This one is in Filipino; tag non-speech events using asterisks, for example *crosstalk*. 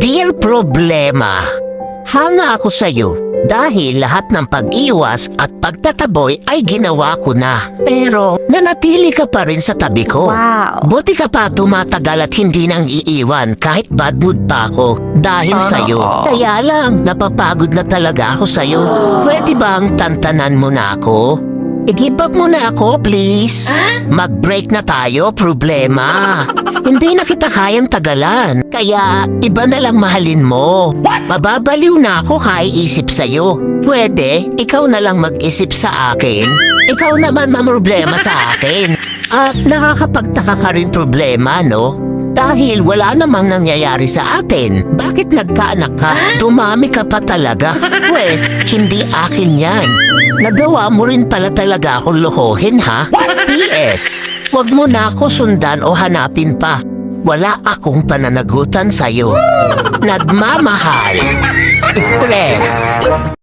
Dear problema, hanga ako sa'yo dahil lahat ng pag-iwas at pagtataboy ay ginawa ko na. Pero nanatili ka pa rin sa tabi ko. Wow. Buti ka pa tumatagal at hindi nang iiwan kahit bad mood pa ako dahil sa'yo. all. Kaya lang, napapagod na talaga ako sa'yo. Pwede bang tantanan mo na ako? I-give up mo na ako, please. Mag-break na tayo, problema. Hindi na kita kayang tagalan. Kaya, iba na lang mahalin mo. Mababaliw na ako kaiisip sa'yo. Pwede, ikaw na lang mag-isip sa akin. Ikaw naman mamroblema sa *laughs* akin. At nakakapagtaka ka rin problema, no? Dahil wala namang nangyayari sa atin. Bakit nagkaanak ka? Dumami ka pa talaga. *laughs* Pwes, hindi akin yan. Nagawa mo rin pala talaga akong lokohin, ha? P.S. Huwag mo na ako sundan o hanapin pa. Wala akong pananagutan sa'yo. Nagmamahal. Stress.